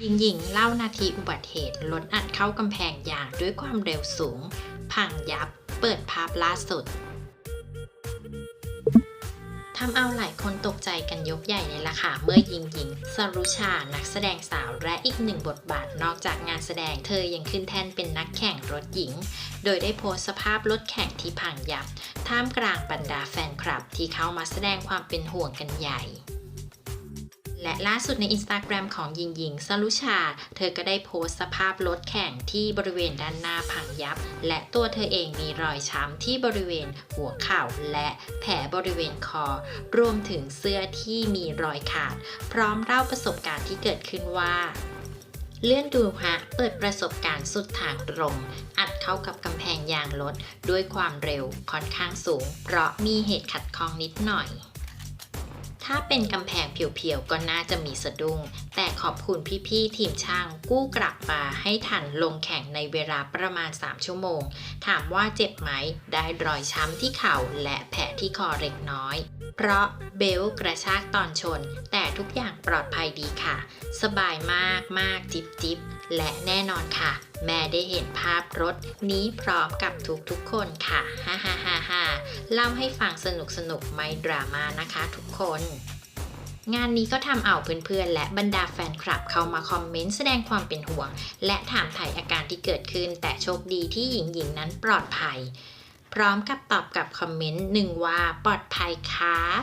หญิงหญิงเล่านาทีอุบัติเหตุรถอัดเข้ากำแพงยางด้วยความเร็วสูง พังยับ เปิดภาพล่าสุดทำเอาหลายคนตกใจกันยกใหญ่เลยล่ะค่ะ เมื่อหญิงหญิงสรุชา นักแสดงสาวและอีกหนึ่งบทบาทนอกจากงานแสดงเธอยังขึ้นแท่นเป็นนักแข่งรถหญิง โดยได้โพสสภาพรถแข่งที่พังยับ ท่ามกลางบรรดาแฟนคลับที่เข้ามาแสดงความเป็นห่วงกันใหญ่ และล่าสุดในอินสตาแกรมของหญิงหญิงสรุชา เธอก็ได้โพสต์สภาพรถแข่งที่บริเวณด้านหน้าพังยับ และตัวเธอเองมีรอยช้ำที่บริเวณหัวเข่าและแผลบริเวณคอ รวมถึงเสื้อที่มีรอยขาด พร้อมเล่าประสบการณ์ที่เกิดขึ้นว่าเลื่อนดูฮะเปิดประสบการณ์สุดทางตรง อัดเข้ากับกำแพงยางรถด้วยความเร็วค่อนข้างสูง เพราะมีเหตุขัดข้องนิดหน่อย ถ้าเป็นกำแพงเพียวๆ ก็น่าจะมีสะดุ้ง แต่ขอบคุณพี่ๆ ทีมช่างกู้กลับมาให้ทันลงแข่งในเวลาประมาณ 3 ชั่วโมง ถามว่าเจ็บไหม ได้รอยช้ำที่เข่าและแผลที่คอเล็กน้อย เพราะเบลกระชากตอนชน แต่ ทุกอย่างปลอดภัยดีค่ะ สบายมากมากจิบจิบและแน่นอนค่ะ แม่ได้เห็นภาพรถนี้พร้อมกับทุกๆคนค่ะฮ่าฮ่าฮ่าฮ่าเล่าให้ฟังสนุกสนุกไม่ดราม่านะคะทุกคน งานนี้ก็ทำเอาเพื่อนๆ และบรรดาแฟนคลับเข้ามาคอมเมนต์แสดงความเป็นห่วง และถามถ่ายอาการที่เกิดขึ้น แต่โชคดีที่หญิงหญิงๆนั้นปลอดภัย พร้อมกับตอบกับคอมเมนต์หนึ่งว่าปลอดภัยครับ